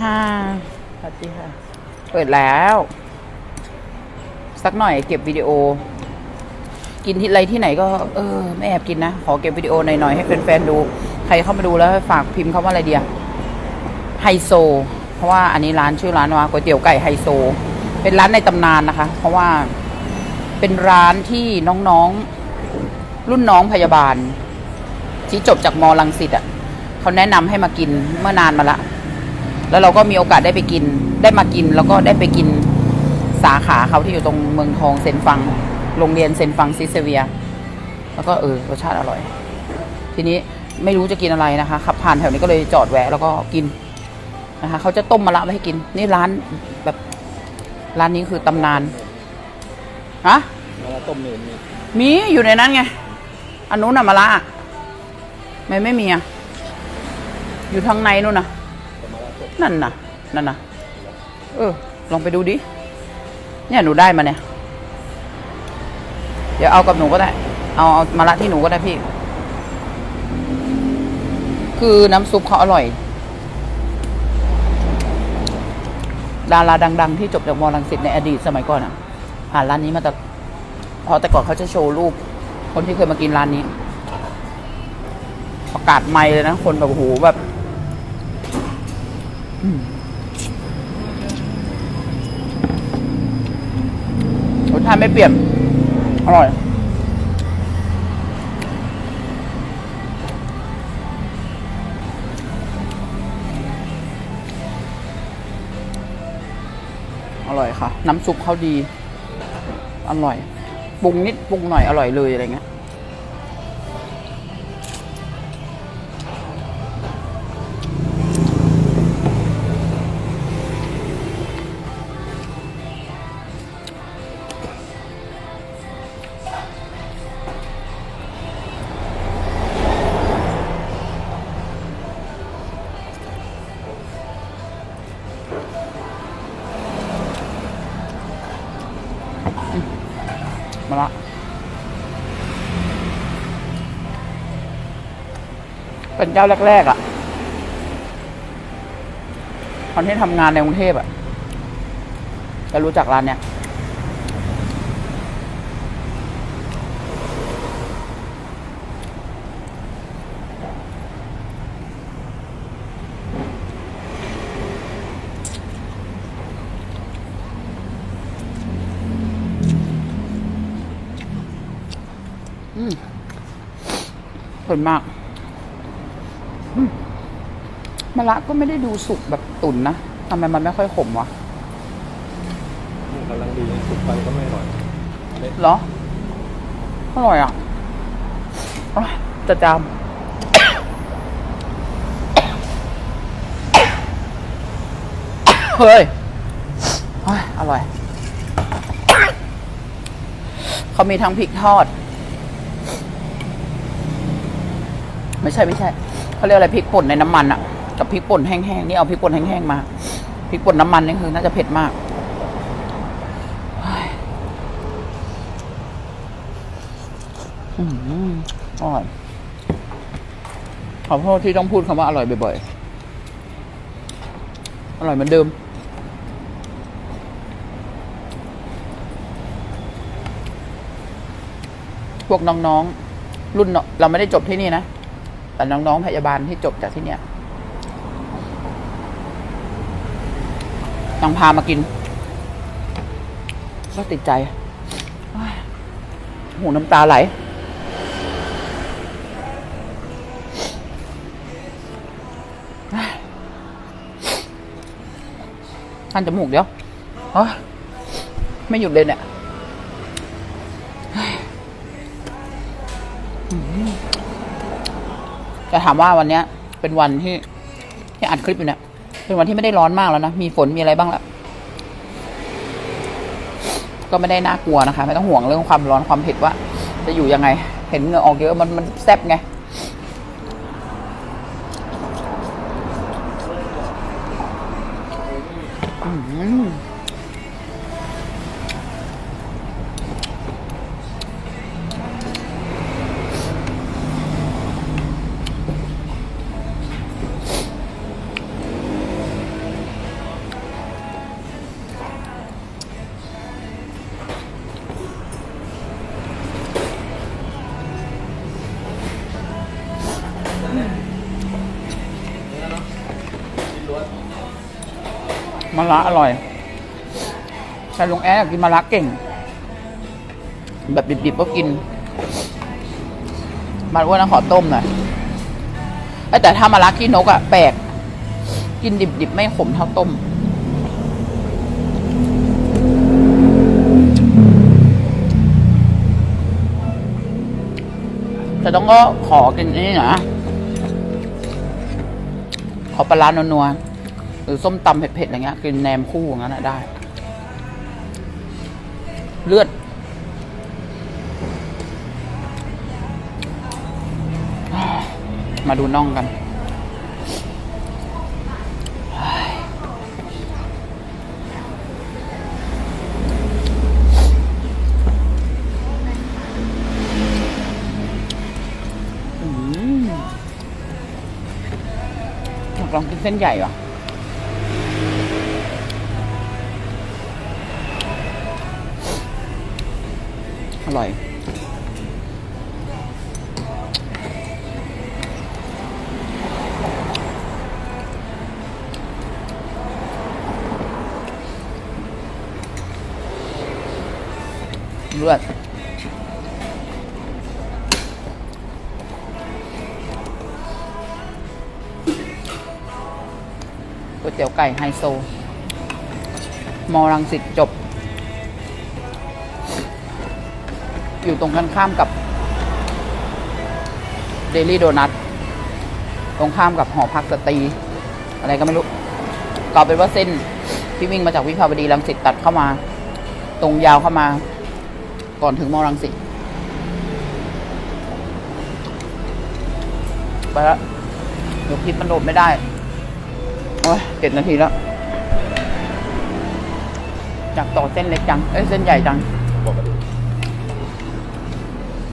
ค่ะสวัสดีค่ะ เปิดแล้ว สักหน่อยเก็บวิดีโอ กินที่ไรที่ไหนก็ เออ ไม่แอบกินนะ ขอเก็บวิดีโอหน่อยๆให้แฟนๆดู ใครเข้ามาดูแล้วฝากพิมพ์คำว่าอะไรเดียไฮโซ เพราะว่าอันนี้ร้านชื่อร้านว่าก๋วยเตี๋ยวไก่ไฮโซ เป็นร้านในตำนานนะคะ เพราะว่าเป็นร้านที่น้องๆ รุ่นน้องพยาบาล ที่จบจากมลังสิตอะเขาแนะนำให้มากินเมื่อนานมาละ แล้วเราก็มีโอกาสได้ไปกิน ได้มากินแล้วก็ได้ไปกินสาขาเขาที่อยู่ตรงเมืองทองเซนฟัง โรงเรียนเซนฟังซิเซเวีย แล้วก็เออรสชาติอร่อย ทีนี้ไม่รู้จะกินอะไรนะคะ ขับผ่านแถวนี้ก็เลยจอดแวะแล้วก็กินนะคะเขาจะต้มมะระไว้ให้กิน นี่ร้านแบบร้านนี้คือตำนานฮะแล้วต้มเนื้อมีมีอยู่ในนั้นไง อันนู้นน่ะมะระไม่ไม่มีอะ อยู่ทางในนู่นน่ะ นั่นน่ะ นั่นน่ะ เออ ลองไปดูดิ เนี่ยหนูได้มาเนี่ย เดี๋ยวเอากับหนูก็ได้ เอาเอามาละที่หนูก็ได้พี่ คือน้ำซุปเขาอร่อย ดาราดัง ๆ ที่จบจากมอลังสิตในอดีตสมัยก่อนอะ ผ่านร้านนี้มาแต่พอแต่ก่อนเขาจะโชว์รูป คนที่เคยมากินร้านนี้ ประกาศไม่เลยนะ คนแบบโอ้โหแบบ รสชาติไม่เปลี่ยน อร่อย อร่อยค่ะ น้ำซุปเขาดี อร่อย ปรุงนิดปรุงหน่อยอร่อยเลยอะไรเงี้ย มาละเป็นเจ้าแรก ๆอะ ตอนที่ทำงานในกรุงเทพอะจะรู้จักร้านเนี้ย ผลมากอืมมะระก็ไม่ได้ดูสุกแบบตุ๋นนะทำไมมันไม่ค่อยขมวะกำลังดีสุกไปก็ไม่อร่อยเละเหรออร่อยอะโอ๊ยจะจามเฮ้ยโอ๊ยอร่อย เขามีทั้งพริกทอด ไม่ใช่ไม่ใช่เขาเรียกอะไรพริกป่นในน้ำมันอะกับพริกป่นแห้งๆนี่เอาพริกป่นแห้งๆมาพริกป่นน้ำมันนี่คือน่าจะเผ็ดมากอืมอร่อยขอโทษที่ต้องพูดคำว่าอร่อยบ่อยๆ อร่อยเหมือนเดิม พวกน้องๆ รุ่นเนอะเราไม่ได้จบที่นี่นะ น้องๆพยาบาลที่จบจากที่เนี่ยต้องพามากิน ก็ติดใจหูน้ำตาไหลท่านจมูกเดี๋ยวโอ๊ยไม่หยุดเลยเนี่ย จะถามว่าวันเนี้ย เป็นวันที่ที่อัดคลิปอยู่เนี่ย เป็นวันที่ไม่ได้ร้อนมากแล้วนะ มีฝนมีอะไรบ้างละก็ไม่ได้น่ากลัวนะคะ ไม่ต้องห่วงเรื่องความร้อนความเผ็ดว่า จะอยู่ยังไง เห็นเหงื่อออกเยอะมันมันแซ่บไงอืม มะระอร่อยแต่ลุงแอ๊กินมะระเก่ง แบบดิบๆก็กินมันอ้วนนะขอต้มหน่อยเอ้ยแต่ถ้ามะระขี้นกอะแปลกกินดิบๆไม่ขมเท่าต้มแต่ต้องก็ขอกินนี่นะ ขอปลาร้านัวๆ หรือส้มตำเผ็ดๆอะไรเงี้ยกินแหนมคู่อย่างนั้นได้ เลือด มาดูน่องกันอยากลองกินเส้นใหญ่ว่ะ อร่อยเลือดก๋วยเตี๋ยวไก่ไฮโซ มอรังสิตจบ อยู่ตรงกันข้ามกับเดลี่โดนัทตรงข้ามกับหอพักสตรี อะไรก็ไม่รู้ก็เอเป็นว่าเส้นที่วิ่งมาจากวิภาวดีรังสิตตัดเข้ามา ตรงยาวเข้ามา ก่อนถึงมอรังสิตไปละเดี๋ยวคลิปมันโหลดไม่ได้ โอ้ยเจ็ดนาทีแล้วอยากต่อเส้นเล็กจัง เอ้ย เส้นใหญ่จังบอกกัน